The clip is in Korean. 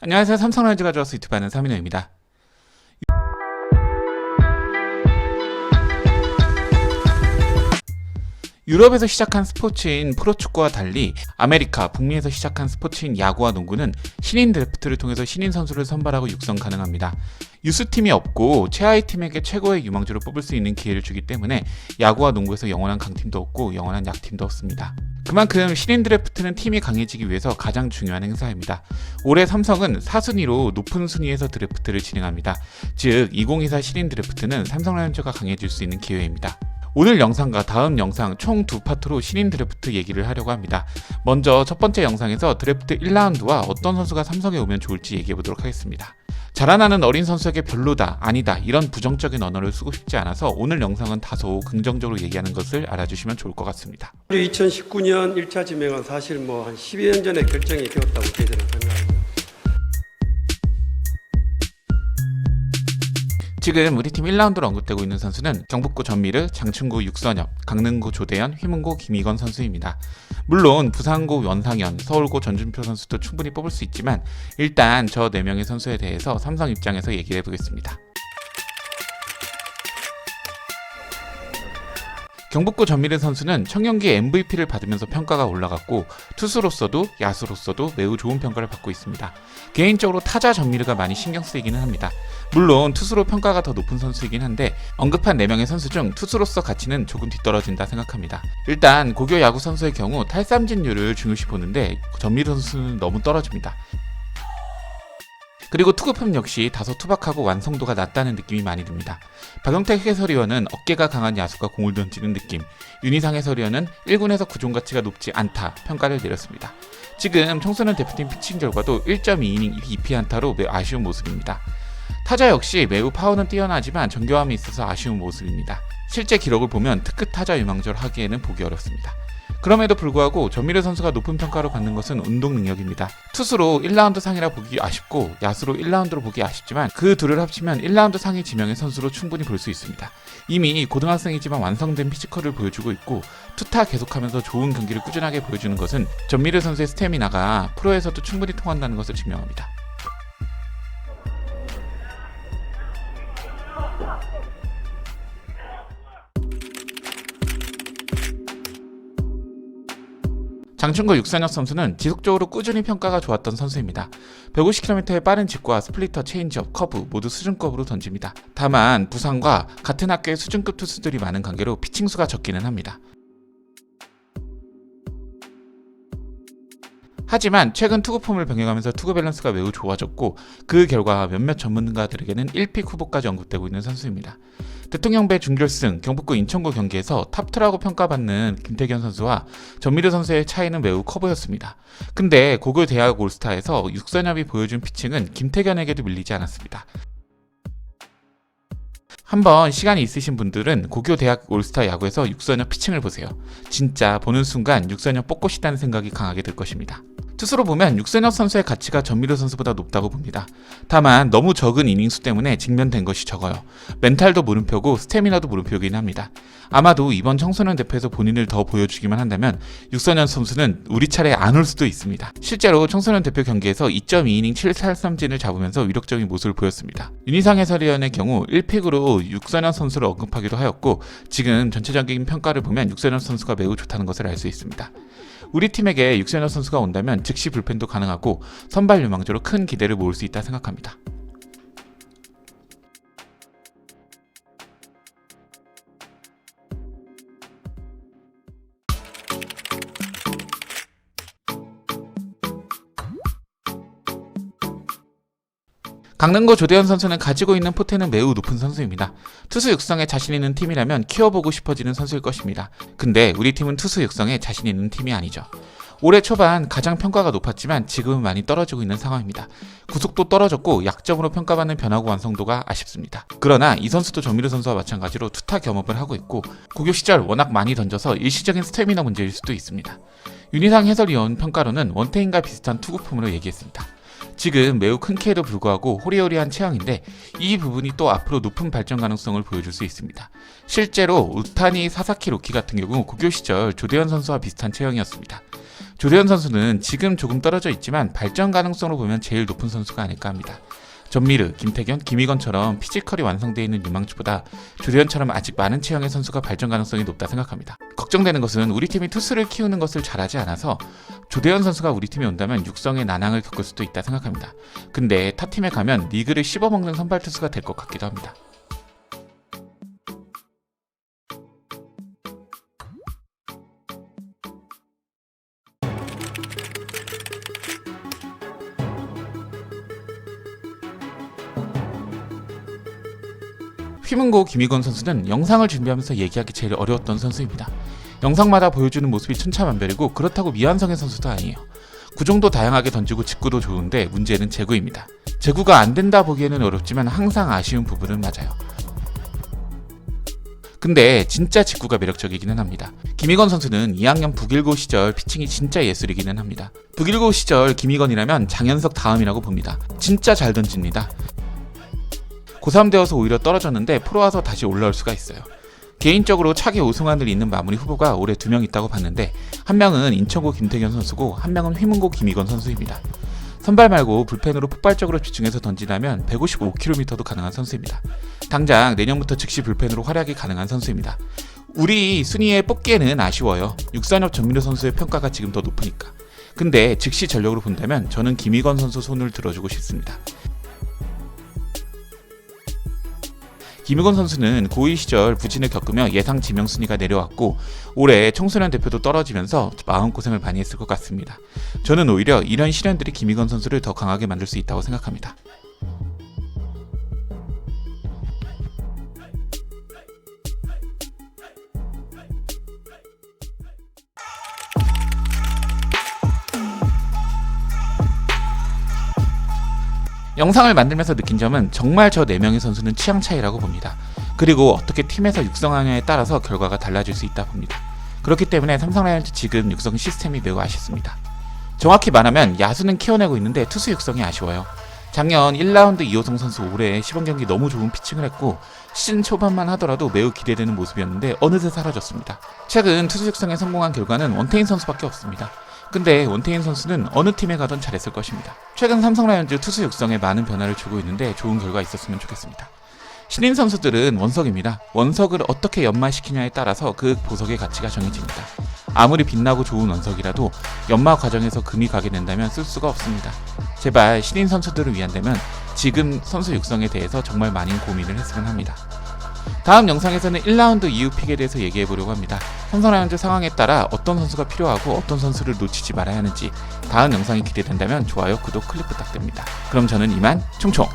안녕하세요. 삼성라이즈가 좋아서 유튜브 하는 사민호입니다. 유럽에서 시작한 스포츠인 프로축구와 달리 아메리카, 북미에서 시작한 스포츠인 야구와 농구는 신인 드래프트를 통해서 신인 선수를 선발하고 육성 가능합니다. 유스팀이 없고 최하위 팀에게 최고의 유망주를 뽑을 수 있는 기회를 주기 때문에 야구와 농구에서 영원한 강팀도 없고 영원한 약팀도 없습니다. 그만큼 신인 드래프트는 팀이 강해지기 위해서 가장 중요한 행사입니다. 올해 삼성은 4순위로 높은 순위에서 드래프트를 진행합니다. 즉, 2024 신인 드래프트는 삼성 라이온즈가 강해질 수 있는 기회입니다. 오늘 영상과 다음 영상 총 두 파트로 신인 드래프트 얘기를 하려고 합니다. 먼저 첫 번째 영상에서 드래프트 1라운드와 어떤 선수가 삼성에 오면 좋을지 얘기해 보도록 하겠습니다. 자라나는 어린 선수에게 별로다, 아니다, 이런 부정적인 언어를 쓰고 싶지 않아서 오늘 영상은 다소 긍정적으로 얘기하는 것을 알아주시면 좋을 것 같습니다. 2019년 1차 지명은 사실 뭐 한 12년 전에 결정이 되었다고 저희들은 생각합니다. 지금 우리 팀 1라운드로 언급되고 있는 선수는 경북고 전미르, 장충고 육선엽, 강릉고 조대현, 휘문고 김희건 선수입니다. 물론 부산고 원상현, 서울고 전준표 선수도 충분히 뽑을 수 있지만 일단 저 4명의 선수에 대해서 삼성 입장에서 얘기를 해보겠습니다. 경북고 전미래 선수는 청년기 MVP를 받으면서 평가가 올라갔고 투수로서도 야수로서도 매우 좋은 평가를 받고 있습니다. 개인적으로 타자 전미르가 많이 신경 쓰이기는 합니다. 물론 투수로 평가가 더 높은 선수이긴 한데 언급한 4명의 선수 중 투수로서 가치는 조금 뒤떨어진다 생각합니다. 일단 고교 야구 선수의 경우 탈삼진율을 중요시 보는데 전미르 선수는 너무 떨어집니다. 그리고 투구폼 역시 다소 투박하고 완성도가 낮다는 느낌이 많이 듭니다. 박영택 해설위원은 어깨가 강한 야수가 공을 던지는 느낌, 윤희상 해설위원은 1군에서 구종 가치가 높지 않다 평가를 내렸습니다. 지금 청소년 대표팀 피칭 결과도 1.2이닝 2피 안타로 매우 아쉬운 모습입니다. 타자 역시 매우 파워는 뛰어나지만 정교함이 있어서 아쉬운 모습입니다. 실제 기록을 보면 특급 타자 유망주를 하기에는 보기 어렵습니다. 그럼에도 불구하고 전미래 선수가 높은 평가를 받는 것은 운동 능력입니다. 투수로 1라운드 상이라 보기 아쉽고 야수로 1라운드로 보기 아쉽지만 그 둘을 합치면 1라운드 상위 지명의 선수로 충분히 볼 수 있습니다. 이미 고등학생이지만 완성된 피지컬을 보여주고 있고 투타 계속하면서 좋은 경기를 꾸준하게 보여주는 것은 전미래 선수의 스태미나가 프로에서도 충분히 통한다는 것을 증명합니다. 장충고 육선혁 선수는 지속적으로 꾸준히 평가가 좋았던 선수입니다. 150km의 빠른 직구와 스플리터, 체인지업, 커브 모두 수준급으로 던집니다. 다만 부상과 같은 학교의 수준급 투수들이 많은 관계로 피칭수가 적기는 합니다. 하지만 최근 투구폼을 병행하면서 투구 밸런스가 매우 좋아졌고 그 결과 몇몇 전문가들에게는 1픽 후보까지 언급되고 있는 선수입니다. 대통령배 준결승 경북구 인천구 경기에서 탑트라고 평가받는 김태견 선수와 전미르 선수의 차이는 매우 커 보였습니다. 근데 고교 대학 올스타에서 육선엽이 보여준 피칭은 김태견에게도 밀리지 않았습니다. 한번 시간이 있으신 분들은 고교 대학 올스타 야구에서 육선엽 피칭을 보세요. 진짜 보는 순간 육선엽 뽑고 싶다는 생각이 강하게 들 것입니다. 투수로 보면 육선엽 선수의 가치가 전미르 선수보다 높다고 봅니다. 다만 너무 적은 이닝수 때문에 직면된 것이 적어요. 멘탈도 물음표고 스태미나도 물음표이긴 합니다. 아마도 이번 청소년 대표에서 본인을 더 보여주기만 한다면 육선엽 선수는 우리 차례에 안올 수도 있습니다. 실제로 청소년 대표 경기에서 2.2이닝 7탈삼진을 잡으면서 위력적인 모습을 보였습니다. 윤희상 해설위원의 경우 1픽으로 육선엽 선수를 언급하기도 하였고 지금 전체적인 평가를 보면 육선엽 선수가 매우 좋다는 것을 알 수 있습니다. 우리 팀에게 육선엽 선수가 온다면 즉시 불펜도 가능하고 선발 유망주로 큰 기대를 모을 수 있다 생각합니다. 강릉고 조대현 선수는 가지고 있는 포텐은 매우 높은 선수입니다. 투수 육성에 자신 있는 팀이라면 키워보고 싶어지는 선수일 것입니다. 근데 우리 팀은 투수 육성에 자신 있는 팀이 아니죠. 올해 초반 가장 평가가 높았지만 지금은 많이 떨어지고 있는 상황입니다. 구속도 떨어졌고 약점으로 평가받는 변화구 완성도가 아쉽습니다. 그러나 이 선수도 정미르 선수와 마찬가지로 투타 겸업을 하고 있고 고교 시절 워낙 많이 던져서 일시적인 스태미나 문제일 수도 있습니다. 윤희상 해설위원 평가로는 원태인과 비슷한 투구폼으로 얘기했습니다. 지금 매우 큰 키에도 불구하고 호리호리한 체형인데 이 부분이 또 앞으로 높은 발전 가능성을 보여줄 수 있습니다. 실제로 우타니 사사키 로키 같은 경우 고교 시절 조대현 선수와 비슷한 체형이었습니다. 조대현 선수는 지금 조금 떨어져 있지만 발전 가능성으로 보면 제일 높은 선수가 아닐까 합니다. 전미르, 김태견, 김희건처럼 피지컬이 완성되어 있는 유망주보다 조대현처럼 아직 많은 체형의 선수가 발전 가능성이 높다 생각합니다. 걱정되는 것은 우리 팀이 투수를 키우는 것을 잘하지 않아서 조대현 선수가 우리 팀에 온다면 육성의 난항을 겪을 수도 있다 생각합니다. 근데 타 팀에 가면 리그를 씹어먹는 선발 투수가 될 것 같기도 합니다. 휘문고 김희건 선수는 영상을 준비하면서 얘기하기 제일 어려웠던 선수입니다. 영상마다 보여주는 모습이 천차만별이고 그렇다고 미완성의 선수도 아니에요. 구종도 다양하게 던지고 직구도 좋은데 문제는 제구입니다. 제구가 안 된다 보기에는 어렵지만 항상 아쉬운 부분은 맞아요. 근데 진짜 직구가 매력적이기는 합니다. 김희건 선수는 2학년 북일고 시절 피칭이 진짜 예술이기는 합니다. 북일고 시절 김희건이라면 장현석 다음이라고 봅니다. 진짜 잘 던집니다. 고3 되어서 오히려 떨어졌는데 프로 와서 다시 올라올 수가 있어요. 개인적으로 차기 우승안을 잇는 마무리 후보가 올해 두 명 있다고 봤는데 한 명은 인천고 김태견 선수고 한 명은 휘문고 김희건 선수입니다. 선발 말고 불펜으로 폭발적으로 집중해서 던지다면 155km도 가능한 선수입니다. 당장 내년부터 즉시 불펜으로 활약이 가능한 선수입니다. 우리 순위에 뽑기에는 아쉬워요. 육산엽 전민호 선수의 평가가 지금 더 높으니까. 근데 즉시 전력으로 본다면 저는 김희건 선수 손을 들어주고 싶습니다. 김희건 선수는 고2 시절 부진을 겪으며 예상 지명 순위가 내려왔고 올해 청소년 대표도 떨어지면서 마음고생을 많이 했을 것 같습니다. 저는 오히려 이런 시련들이 김희건 선수를 더 강하게 만들 수 있다고 생각합니다. 영상을 만들면서 느낀 점은 정말 저 4명의 선수는 취향 차이라고 봅니다. 그리고 어떻게 팀에서 육성하냐에 따라서 결과가 달라질 수 있다 봅니다. 그렇기 때문에 삼성 라이온즈 지금 육성 시스템이 매우 아쉽습니다. 정확히 말하면 야수는 키워내고 있는데 투수 육성이 아쉬워요. 작년 1라운드 이호성 선수 올해 시범 경기 너무 좋은 피칭을 했고 시즌 초반만 하더라도 매우 기대되는 모습이었는데 어느새 사라졌습니다. 최근 투수 육성에 성공한 결과는 원태인 선수밖에 없습니다. 근데 원태인 선수는 어느 팀에 가든 잘했을 것입니다. 최근 삼성 라이온즈 투수 육성에 많은 변화를 주고 있는데 좋은 결과 있었으면 좋겠습니다. 신인 선수들은 원석입니다. 원석을 어떻게 연마시키냐에 따라서 그 보석의 가치가 정해집니다. 아무리 빛나고 좋은 원석이라도 연마 과정에서 금이 가게 된다면 쓸 수가 없습니다. 제발 신인 선수들을 위한다면 지금 선수 육성에 대해서 정말 많은 고민을 했으면 합니다. 다음 영상에서는 1라운드 이후 픽에 대해서 얘기해 보려고 합니다. 라이온즈 상황에 따라 어떤 선수가 필요하고 어떤 선수를 놓치지 말아야 하는지 다음 영상이 기대된다면 좋아요, 구독, 클릭 부탁드립니다. 그럼 저는 이만 총총